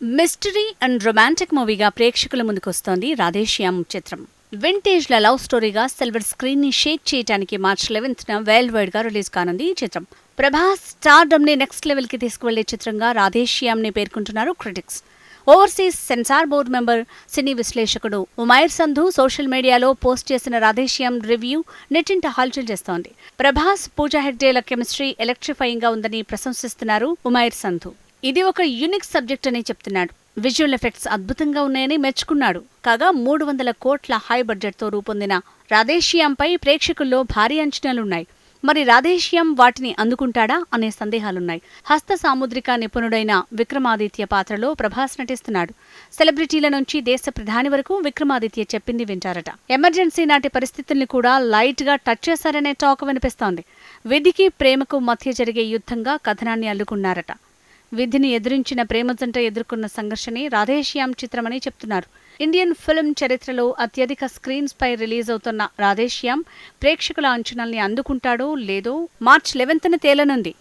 Mystery and romantic మూవీగా ప్రేక్షకుల ముందుకొస్తోంది రాధేశ్యామ్ చిత్రం. వింటేజ్ల లవ్ స్టోరీగా సిల్వర్ స్క్రీన్ని షేక్ చేయడానికి మార్చ్ లెవెన్త్ న వరల్డ్ వైడ్గా రిలీజ్ కానుంది ఈ చిత్రం. ప్రభాస్ స్టార్డమ్ని నెక్స్ట్ లెవెల్కి తీసుకువెళ్ళే చిత్రంగా రాధేశ్యామ్ని పేర్కొంటున్నారు critics. Overseas censor board member సినీ విశ్లేషకుడు ఉమైర్ సంధు సోషల్ మీడియాలో పోస్ట్ చేసిన రాధేశ్యామ్ రివ్యూ నెట్టింట హల్చల్ చేస్తోంది. ప్రభాస్ పూజా హెగ్డేల కెమిస్ట్రీ ఎలక్ట్రిఫైయింగ్గా ఉందని ప్రశంసిస్తున్నారు ఉమైర్ సంధు. ఇది ఒక యునిక్ సబ్జెక్ట్ అని చెప్తున్నాడు. విజువల్ ఎఫెక్ట్స్ అద్భుతంగా ఉన్నాయని మెచ్చుకున్నాడు. కాగా మూడు వందల కోట్ల హై బడ్జెట్తో రూపొందిన రాధేశ్యాంపై ప్రేక్షకుల్లో భారీ అంచనాలున్నాయి. మరి రాధేశ్యాం వాటిని అందుకుంటాడా అనే సందేహాలున్నాయి. హస్త సాముద్రిక నిపుణుడైన విక్రమాదిత్య పాత్రలో ప్రభాస్ నటిస్తున్నాడు. సెలబ్రిటీల నుంచి దేశ ప్రధాని వరకు విక్రమాదిత్య చెప్పింది వింటారట. ఎమర్జెన్సీ నాటి పరిస్థితుల్ని కూడా లైట్గా టచ్ చేశారనే టాక్ వినిపిస్తోంది. విధికి ప్రేమకు మధ్య జరిగే యుద్ధంగా కథనాన్ని అల్లుకున్నారట. విధిని ఎదిరించిన ప్రేమజంట ఎదుర్కొన్న సంఘర్షణే రాధేశ్యామ్ చిత్రమని చెప్తున్నారు. ఇండియన్ ఫిల్మ్ చరిత్రలో అత్యధిక స్క్రీన్స్ పై రిలీజ్ అవుతున్న రాధేశ్యామ్ ప్రేక్షకుల అంచనాల్ని అందుకుంటాడో లేదో మార్చ్ లెవెన్త్న తేలనుంది.